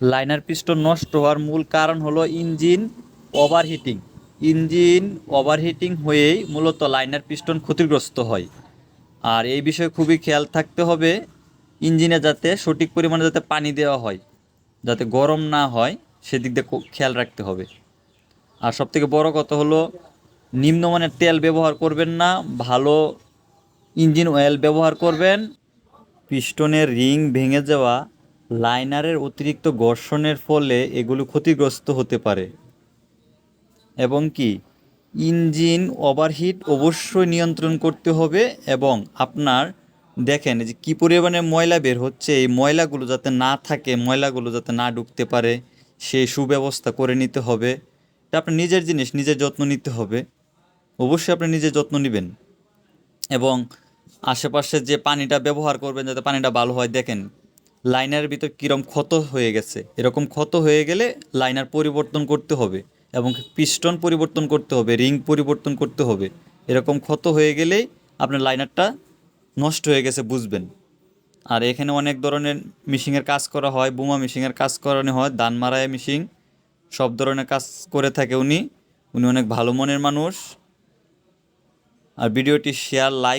Liner piston নষ্ট হওয়ার মূল কারণ হলো ইঞ্জিন ওভারহিটিং ইঞ্জিন ওভারহিটিং হয়েই মূলত লাইনার পিস্টন ক্ষতিগ্রস্ত হয়। আর এই বিষয়ে খুবই খেয়াল থাকতে হবে ইঞ্জিনে যাতে সঠিক পরিমাণে যাতে পানি দেওয়া হয়, যাতে গরম না হয়, সেদিক দিয়ে খেয়াল রাখতে হবে। আর সবথেকে বড় কথা হলো, নিম্নমানের তেল ব্যবহার করবেন না, ভালো ইঞ্জিন অয়েল ব্যবহার করবেন। পিস্টনের রিং ভেঙে যাওয়া লাইনারের অতিরিক্ত ঘর্ষণের ফলে এগুলো ক্ষতিগ্রস্ত হতে পারে। এবং কি, ইঞ্জিন ওভারহিট অবশ্যই নিয়ন্ত্রণ করতে হবে এবং আপনার, দেখেন যে কী পরিমাণে ময়লা বের হচ্ছে, এই ময়লাগুলো যাতে না থাকে, ময়লাগুলো যাতে না ঢুকতে পারে, সেই সুব্যবস্থা করে নিতে হবে। এটা আপনার নিজের জিনিস, নিজের যত্ন নিতে হবে। অবশ্যই আপনি নিজের যত্ন নেবেন। এবং আশেপাশে যে পানিটা ব্যবহার করবেন যাতে পানিটা ভালো হয়, দেখেন লাইনারের ভিতর কীরকম ক্ষত হয়ে গেছে। এরকম ক্ষত হয়ে গেলে লাইনার পরিবর্তন করতে হবে এবং পিস্টন পরিবর্তন করতে হবে, রিং পরিবর্তন করতে হবে। এরকম ক্ষত হয়ে গেলেই আপনার লাইনারটা নষ্ট হয়ে গেছে, বুঝবেন। আর এখানে অনেক ধরনের মিশিংয়ের কাজ করা হয়, বোমা মিশিংয়ের কাজ করানো হয়, দান মারায় মিশিং সব ধরনের কাজ করে থাকে উনি। উনি অনেক ভালো মনের মানুষ। আর ভিডিওটি শেয়ার লাইক